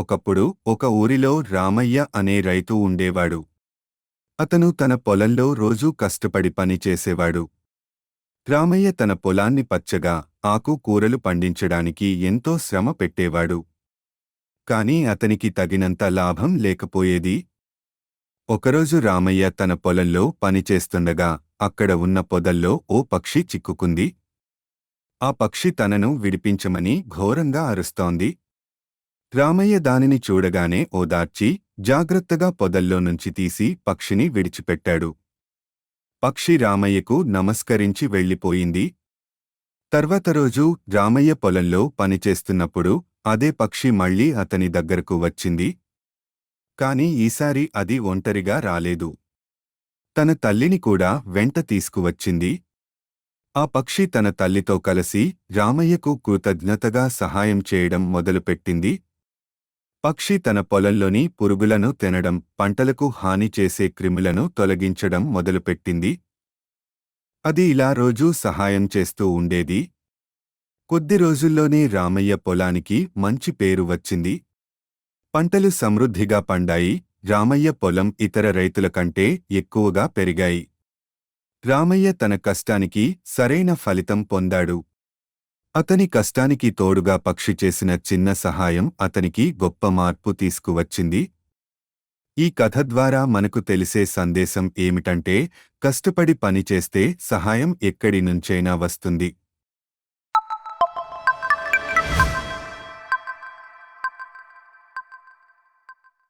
ఒకప్పుడు ఒక ఊరిలో రామయ్య అనే రైతు ఉండేవాడు. అతను తన పొలంలో రోజూ కష్టపడి పనిచేసేవాడు రామయ్య తన పొలాన్ని పచ్చగా ఆకు కూరలు పండించడానికి ఎంతో శ్రమ పెట్టేవాడు. కాని అతనికి తగినంత లాభం లేకపోయేది. ఒకరోజు రామయ్య తన పొలంలో పనిచేస్తుండగా అక్కడ ఉన్న పొదల్లో ఓ పక్షి చిక్కుకుంది. ఆ పక్షి తనను విడిపించమని ఘోరంగా అరుస్తోంది. రామయ్య దానిని చూడగానే ఓదార్చి జాగ్రత్తగా పొదల్లో నుంచి తీసి పక్షిని విడిచిపెట్టాడు. పక్షి రామయ్యకు నమస్కరించి వెళ్ళిపోయింది. తర్వాత రోజు రామయ్య పొలంలో పనిచేస్తున్నప్పుడు అదే పక్షి మళ్ళీ అతని దగ్గరకు వచ్చింది. కాని ఈసారి అది ఒంటరిగా రాలేదు. తన తల్లిని కూడా వెంట తీసుకువచ్చింది. ఆ పక్షి తన తల్లితో కలిసి రామయ్యకు కృతజ్ఞతగా సహాయం చేయడం మొదలుపెట్టింది. పక్షి తన పొలంలోని పురుగులను తినడం పంటలకు హాని చేసే క్రిములను తొలగించడం మొదలుపెట్టింది. అది ఇలా రోజూ సహాయం చేస్తూ ఉండేది. కొద్ది రోజుల్లోనే రామయ్య పొలానికి మంచి పేరు వచ్చింది. పంటలు సమృద్ధిగా పండాయి రామయ్య పొలం ఇతర రైతుల కంటే ఎక్కువగా పెరిగాయి. రామయ్య తన కష్టానికి సరైన ఫలితం పొందాడు. అతని కష్టానికి తోడుగా పక్షి చేసిన చిన్న సహాయం అతనికి గొప్ప మార్పు తీసుకువచ్చింది. ఈ కథ ద్వారా మనకు తెలిసే సందేశం ఏమిటంటే కష్టపడి పనిచేస్తే సహాయం ఎక్కడి నుంచైనా వస్తుంది.